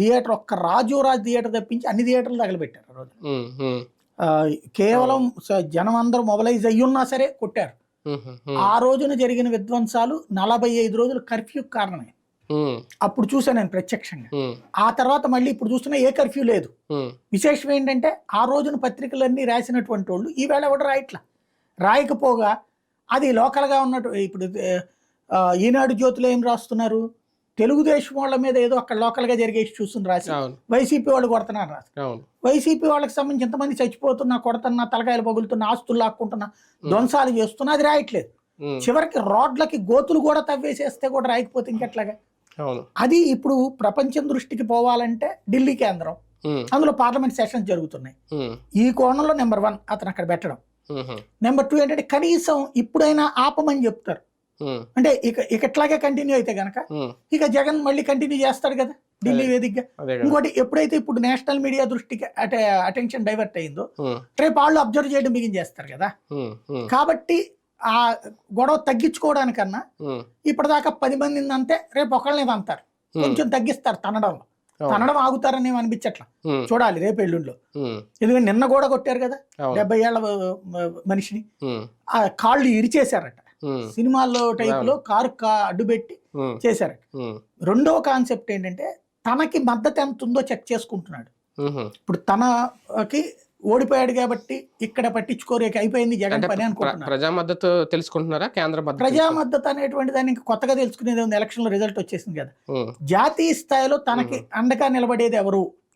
Theatre ఒక్క రాజు Raj theatre తప్పించి అన్ని థియేటర్లు తగలబెట్టారు ఆ రోజు. కేవలం జనం అందరూ మొబలైజ్ అయ్యున్నా సరే కొట్టారు. ఆ రోజున జరిగిన విధ్వంసాలు నలభై ఐదు రోజులు కర్ఫ్యూ కారణమే. అప్పుడు చూసాను నేను ప్రత్యక్షంగా. ఆ తర్వాత మళ్ళీ ఇప్పుడు చూస్తున్నా ఏ కర్ఫ్యూ లేదు. విశేషం ఏంటంటే ఆ రోజున పత్రికలన్నీ రాసినటువంటి వాళ్ళు ఈవేళ ఎవడు రాయట్లా? రాయకపోగా అది లోకల్గా ఉన్నట్టు ఇప్పుడు ఈనాడు జ్యోతిలో ఏం రాస్తున్నారు? తెలుగుదేశం వాళ్ళ మీద ఏదో అక్కడ లోకల్గా జరిగే చూసుకుని రాసి వైసీపీ వాళ్ళు కొడుతున్నారు రాసి. వైసీపీ వాళ్ళకి సంబంధించి ఎంతమంది చచ్చిపోతున్నా కొడుతున్నా తలకాయలు పగులుతున్నా ఆస్తులు లాక్కుంటున్నా ధ్వంసాలు చేస్తున్నా అది రాయట్లేదు. చివరికి రోడ్లకి గోతులు కూడా తవ్వేసేస్తే కూడా రాయకపోతే ఇంకెట్లాగా? అది ఇప్పుడు ప్రపంచం దృష్టికి పోవాలంటే ఢిల్లీ కేంద్రం. అందులో పార్లమెంట్ సెషన్స్ జరుగుతున్నాయి. ఈ కోణంలో నెంబర్ వన్ అతను అక్కడ పెట్టడం. నెంబర్ టూ ఏంటంటే కనీసం ఇప్పుడైనా ఆపమని చెప్తారు. అంటే ఇక ఇక ఇట్లాగే కంటిన్యూ అయితే గనక ఇక జగన్ మళ్ళీ కంటిన్యూ చేస్తాడు కదా ఢిల్లీ వేదికగా. ఇంకోటి ఎప్పుడైతే ఇప్పుడు నేషనల్ మీడియా దృష్టికి అటే అటెన్షన్ డైవర్ట్ అయిందో రేపు వాళ్ళు అబ్జర్వ్ చేయడం బిగిన్ చేస్తారు కదా కాబట్టి ఆ గొడవ తగ్గించుకోవడానికన్నా ఇప్పటిదాకా పది మందిని అంతే రేపు ఒకళ్ళని అంటారు ఉమ్, కొంచెం తగ్గిస్తారు తనడంలో. తనడం ఆగుతారని అనిపించట్లా? చూడాలి రేపు ఎల్లుండిలో. ఎందుకంటే నిన్న కూడా కొట్టారు కదా. డెబ్బై ఏళ్ళ మనిషిని. ఆ కాళ్ళు ఇరిచేశారట. సినిమాల్లో టైప్లో కారు అడ్డుపెట్టి చేశారట. రెండవ కాన్సెప్ట్ ఏంటంటే తనకి మద్దతు ఎంత ఉందో చెక్ చేసుకుంటున్నాడు. ఇప్పుడు తనకి ఓడిపోయాడు కాబట్టి ఇక్కడ పట్టించుకోరేక అయిపోయింది జగన్ పని అనుకుంటున్నాడు. ప్రజా మద్దతు తెలుసుకుంటున్నారా? కేంద్ర మద్దతు ప్రజా? మద్దతు అనేటువంటి దాన్ని ఇంకా కొత్తగా తెలుసుకునేది ఉంది ఎలక్షన్లో రిజల్ట్ వచ్చేసింది కదా. జాతీయ స్థాయిలో తనకి అండగా నిలబడేది ఎవరు?